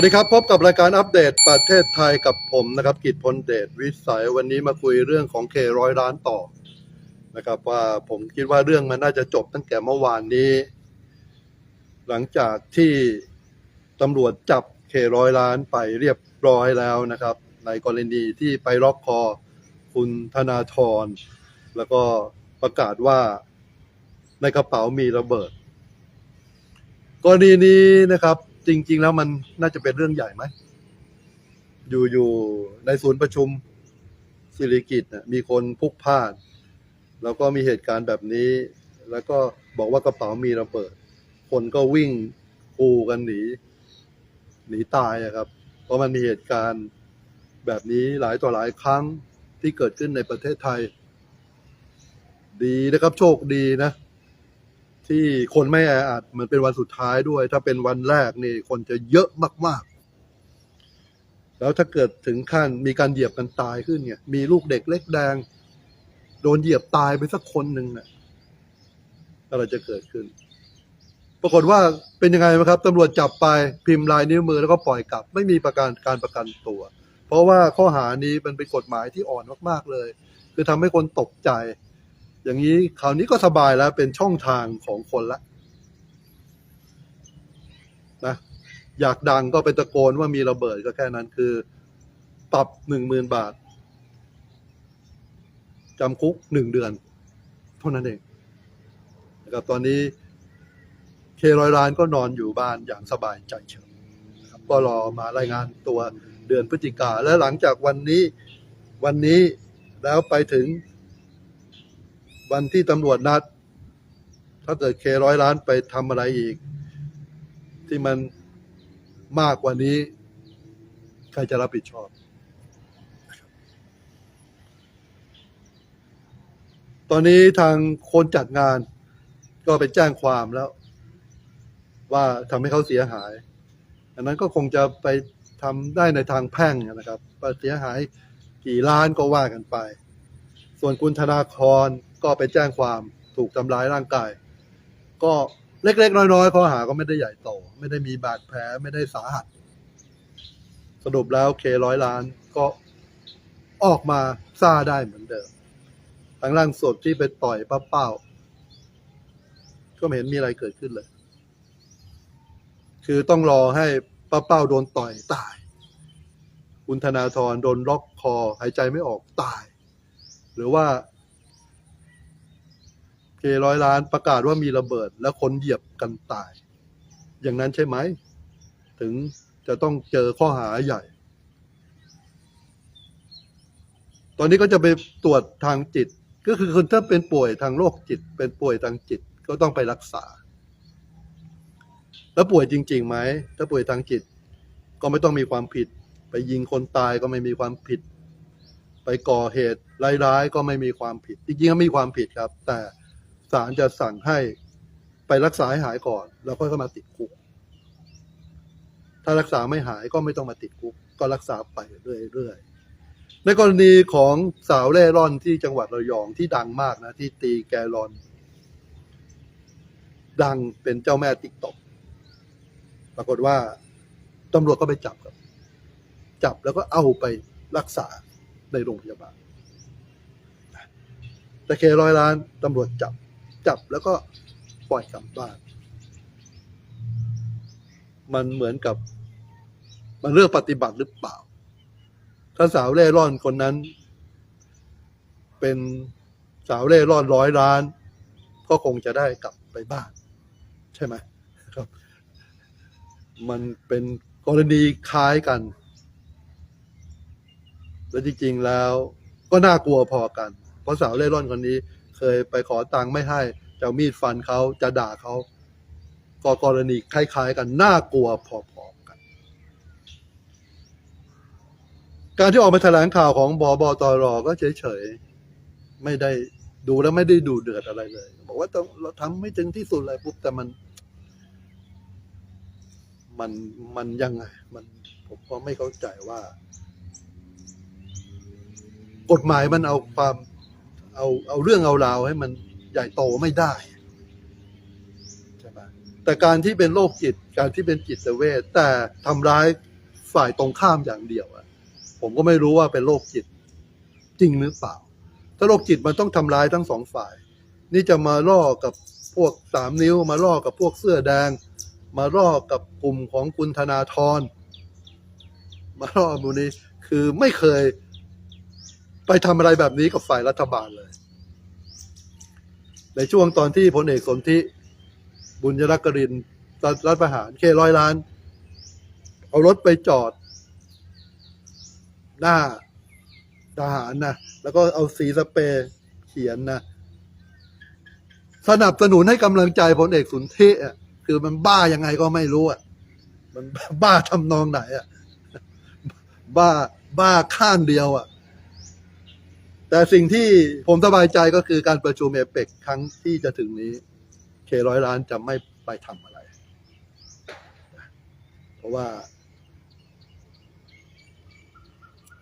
วัสดีครับ พบกับรายการอัปเดตประเทศไทยกับผมนะครับ กิจพลเดชวิสัยวันนี้มาคุยเรื่องของเคร้อยล้านต่อนะครับว่าผมคิดว่าเรื่องมันน่าจะจบตั้งแต่เมื่อวานนี้ หลังจากที่ตำรวจจับเคร้อยล้านไปเรียบร้อยแล้วนะครับ ในกรณีที่ไปล็อกคอคุณธนาธรแล้วก็ประกาศว่าในกระเป๋ามีระเบิด กรณีนี้นะครับ จริง ๆ แล้วมันน่าจะเป็นเรื่องใหญ่ไหม อยู่อยู่ในศูนย์ประชุมสิริกิตนะมีคนพุกพลานแล้วก็มีเหตุการณ์แบบนี้ แล้วก็บอกว่ากระเป๋ามีระเบิด คนก็วิ่งกูกันหนี หนีตายอะครับ เพราะมันมีเหตุการณ์แบบนี้หลายต่อหลายครั้งที่เกิดขึ้นในประเทศไทย ดีนะครับโชคดีนะ ที่คนไม่แออัดเหมือนเป็นวันสุดท้ายด้วย ถ้าเป็นวันแรกนี่คนจะเยอะมากๆ แล้วถ้าเกิดถึงขั้นมีการเหยียบกันตายขึ้นเนี่ย มีลูกเด็กเล็กแดง โดนเหยียบตายไปสักคนหนึ่งน่ะอะไรจะเกิดขึ้น ปรากฏว่าเป็นยังไงไหมครับตำรวจจับไปพิมพ์ลายนิ้วมือแล้วก็ปล่อยกลับ ไม่มีประกันการประกันตัว เพราะว่าข้อหานี้มันเป็นกฎหมายที่อ่อนมากๆเลย คือทำให้คนตกใจ อย่างนี้คราวนี้ก็สบายแล้วเป็นช่องทางของคนละนะอยากดังก็ไปตะโกนว่ามีระเบิดก็แค่นั้นคือปรับหนึ่งหมื่นบาทจำคุกหนึ่งเดือน เท่านั้นเองนะครับตอนนี้เครอยล้านก็นอนอยู่บ้านอย่างสบายใจเฉยนะครับก็รอมารายงานตัวเดือนพฤศจิกาและหลังจากวันนี้วันนี้แล้วไปถึง วันที่ตำรวจนัด ถ้าเกิดเคร้อยล้านไปทำอะไรอีก ที่มันมากกว่านี้ ใครจะรับผิดชอบ ตอนนี้ทางคนจัดงานก็ไปแจ้งความแล้ว ว่าทำให้เขาเสียหาย อันนั้นก็คงจะไปทำได้ในทางแพ่งนะครับว่าเสียหายกี่ล้านก็ว่ากันไป ส่วนคุณธนาคร ก็ไปแจ้งความถูกทำร้ายร่างกาย ก็เล็ก ๆ น้อยๆข้อหาก็ไม่ได้ใหญ่โต ไม่ได้มีบาดแผลไม่ได้สาหัส สรุปแล้วเคร้อยล้านก็ออกมาซ่าได้เหมือนเดิมทางล่างสดที่ไปต่อยป้าเป้า ก็ไม่เห็นมีอะไรเกิดขึ้นเลย คือต้องรอให้ป้าเป้าโดนต่อยตาย คุณธนาธรโดนล็อกคอหายใจไม่ออกตาย หรือว่า เคร้อยล้านประกาศว่ามีระเบิด แล้วคนเหยียบกันตาย อย่างนั้นใช่ไหม ถึงจะต้องเจอข้อหาใหญ่ ตอนนี้ก็จะไปตรวจทางจิต ก็คือคนถ้าเป็นป่วยทางโรคจิต เป็นป่วยทางจิตก็ต้องไปรักษา แล้วป่วยจริงๆไหม ถ้าป่วยทางจิต ก็ไม่ต้องมีความผิด ไปยิงคนตายก็ไม่มีความผิด ไปก่อเหตุร้ายๆก็ไม่มีความผิด จริงๆก็มีความผิดครับ แต่ ศาลจะสั่งให้ไปรักษาให้หายก่อน แล้วค่อยเข้ามาติดคุก ถ้ารักษาไม่หายก็ไม่ต้องมาติดคุก ก็รักษาไปเรื่อยๆ ในกรณีของสาวเร่ร่อนที่จังหวัดระยองที่ดังมากนะ ที่ตีแกลอน ดังเป็นเจ้าแม่ติ๊กต็อกปรากฏว่าตำรวจก็ไปจับครับ จับแล้วก็เอาไปรักษาในโรงพยาบาลแต่เคร้อยล้านตำรวจจับ จับแล้วก็ปล่อยกลับบ้าน มันเหมือนกับ มันเลือกปฏิบัติหรือเปล่า ถ้าสาวเร่ร่อนคนนั้น เป็นสาวเร่ร่อนร้อยล้าน ก็คงจะได้กลับไปบ้าน ใช่ไหมครับ มันเป็นกรณีคล้ายกัน และจริงๆแล้วก็น่ากลัวพอกัน เพราะสาวเล่ร่อนคนนี้ เคยไปขอตังค์ไม่ให้จะมีดฟันเขาจะด่าเขาก็กรณีคล้ายๆ กันน่ากลัวพอๆกัน การที่ออกมาแถลงข่าวของบอบอตรก็เฉยๆ ไม่ได้ดูแล้วไม่ได้ดูเดือดอะไรเลย บอกว่าต้องเราทำไม่ถึงที่สุดเลยปุ๊บแต่มัน มันมันยังไงมันผมก็ไม่เข้าใจว่า กฎหมายมันเอาความ เอาเอาเรื่องเอาราวให้มันใหญ่โตไม่ได้ใช่ไหมแต่การที่เป็นโรคจิต การที่เป็นจิตเวชแต่ทำร้ายฝ่ายตรงข้ามอย่างเดียวอะผมก็ไม่รู้ว่าเป็นโรคจิตจริงหรือเปล่า ถ้าโรคจิตมันต้องทำร้ายทั้งสองฝ่าย นี่จะมาล่อกับพวกสามนิ้ว มาล่อกับพวกเสื้อแดง มาล่อกับกลุ่มของคุณธนาธรมาล่อมูนี้คือไม่เคย ไปทำอะไรแบบนี้กับฝ่ายรัฐบาลเลย ในช่วงตอนที่พลเอกสนธิบุญยรักกรินร์รัฐประหารเคร้อยล้าน เอารถไปจอด หน้าทหารนะแล้วก็เอาสีสเปรย์เขียนนะสนับสนุนให้กำลังใจพลเอกสุนทรอะคือมันบ้ายังไงก็ไม่รู้อะมันบ้าทำนองไหนอะบ้าบ้าข้างเดียวอะ แต่สิ่งที่ผมสบายใจก็คือการประชุมเอเปกครั้งที่จะถึงนี้ เคร้อยล้านจะไม่ไปทำอะไร เพราะว่า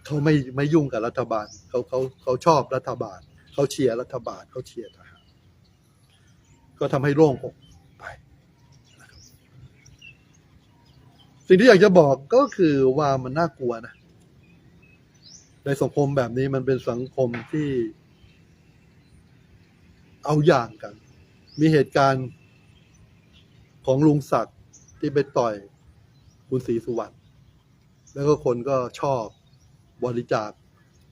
เขาไม่ไม่ยุ่งกับรัฐบาลเขาเขาเขาชอบรัฐบาลเขาเชียร์รัฐบาลเขาเชียร์ทหารก็ทำให้โล่งอกไป สิ่งที่อยากจะบอกก็คือว่ามันน่ากลัวนะ ในสังคมแบบนี้มันเป็นสังคมที่เอาอย่างกัน มีเหตุการณ์ของลุงศักดิ์ที่ไปต่อยคุณศรีสุวรรณแล้วก็คนก็ชอบบริจาค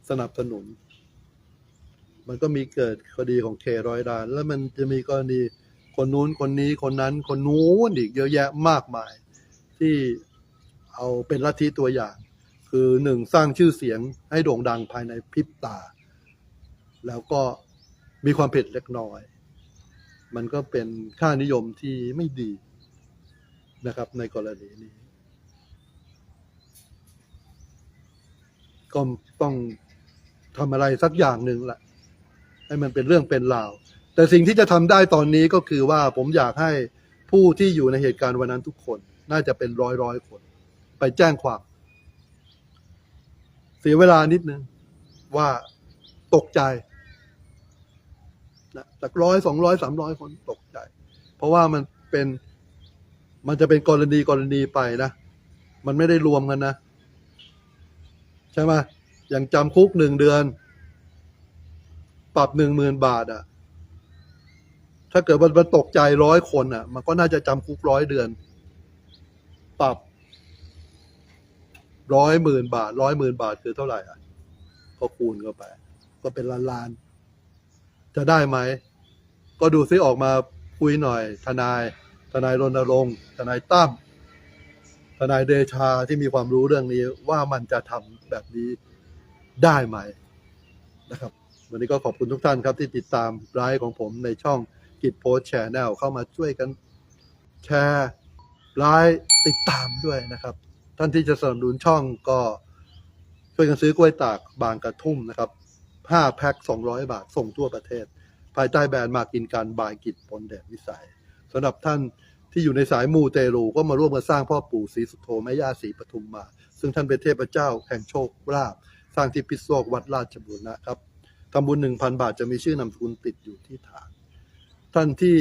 สนับสนุน มันก็มีเกิดคดีของเคร้อยดาน แล้วมันจะมีกรณีคนนู้นคนนี้คนนั้นคนนู้นอีกเยอะแยะมากมาย ที่เอาเป็นลัทธิตัวอย่าง คือหนึ่งสร้างชื่อเสียงให้โด่งดังภายในพริบตา แล้วก็มีความผิดเล็กน้อย มันก็เป็นค่านิยมที่ไม่ดีนะครับ ในกรณีนี้ ก็ต้องทำอะไรสักอย่างหนึ่งแหละให้มันเป็นเรื่องเป็นราว แต่สิ่งที่จะทำได้ตอนนี้ก็คือว่าผมอยากให้ผู้ที่อยู่ในเหตุการณ์วันนั้นทุกคน น่าจะเป็นร้อยร้อยคน ไปแจ้งความ สียเวลานิดนึงว่าตกใจนะจากร้อยสองร้อยสามร้อยคนตกใจ เพราะว่ามันเป็นมันจะเป็นกรณีกรณีไปนะ มันไม่ได้รวมกันนะ ใช่ไหมอย่างจำคุกหนึ่งเดือน ปรับหนึ่งหมื่นบาทอะถ้าเกิดมันตกใจร้อยคนอะ มันก็น่าจะจำคุกร้อยเดือน ปรับ ร้อยหมื่นบาทร้อยหมื่นบาทคือเท่าไหร่อะก็คูณเข้าไป ก็เป็นล้านล้านๆจะได้ไหม ก็ดูซิออกมาคุยหน่อย ทนาย ทนายรณรงค์ทนายตั้มทนายเดชาที่มีความรู้เรื่องนี้ว่ามันจะทำแบบนี้ได้ไหมนะครับ วันนี้ก็ขอบคุณทุกท่านครับ ที่ติดตามไลฟ์ของผมในช่องกิจโพสแชร์แนลเข้ามาช่วยกันแชร์ไลฟ์ติดตามด้วยนะครับ ท่านที่จะสนับสนุนช่องก็ช่วยกันซื้อกล้วยตากบางกระทุ่มนะครับ5แพ็ค200 บาทส่งทั่วประเทศ ภายใต้แบรนด์มากินการบายกิจพลแดดวิสัยสำหรับท่านที่อยู่ในสายมูเตลูก็มาร่วมกันสร้างพ่อปู่ศรีสุโธแม่ย่าศรีปทุมมา ซึ่งท่านเป็นเทพเจ้าแห่งโชคลาภสร้างที่พิษโลกวัดราชบุรณะครับทำบุญหนึ่งพันบาทจะมีชื่อนามสกุลติดอยู่ที่ฐาน ท่านที่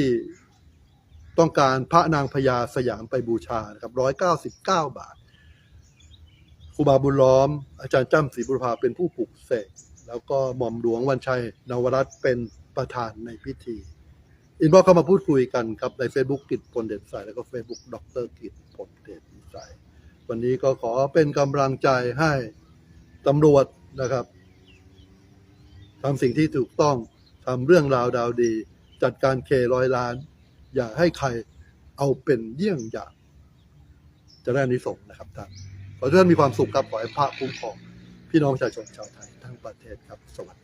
ต้องการพระนางพญาสยามไปบูชานะครับร้อยเกาสิบเก้าบาท ครูบาบุญล้อม อาจารย์จ้ำศรีบุรพาเป็นผู้ปลุกเสกแล้วก็หม่อมหลวงวันชัยนวรัตน์เป็นประธานในพิธี อินบ็อกเข้ามาพูดคุยกันครับ ใน Facebook กิจพลเด่นสายแล้วก็ Facebook ดรกิจพลเด่นสายวันนี้ก็ขอเป็นกำลังใจให้ตำรวจนะครับทำสิ่งที่ถูกต้องทำเรื่องราวดาวดี จัดการเคร้อยล้าน อย่าให้ใครเอาเป็นเยี่ยงอย่าง จะได้นิสงส์นะครับท่าน ขอให้ท่านมีความสุขครับขอให้พระคุ้มครองพี่น้องประชาชนชาวไทยทั้งประเทศครับสวัสดี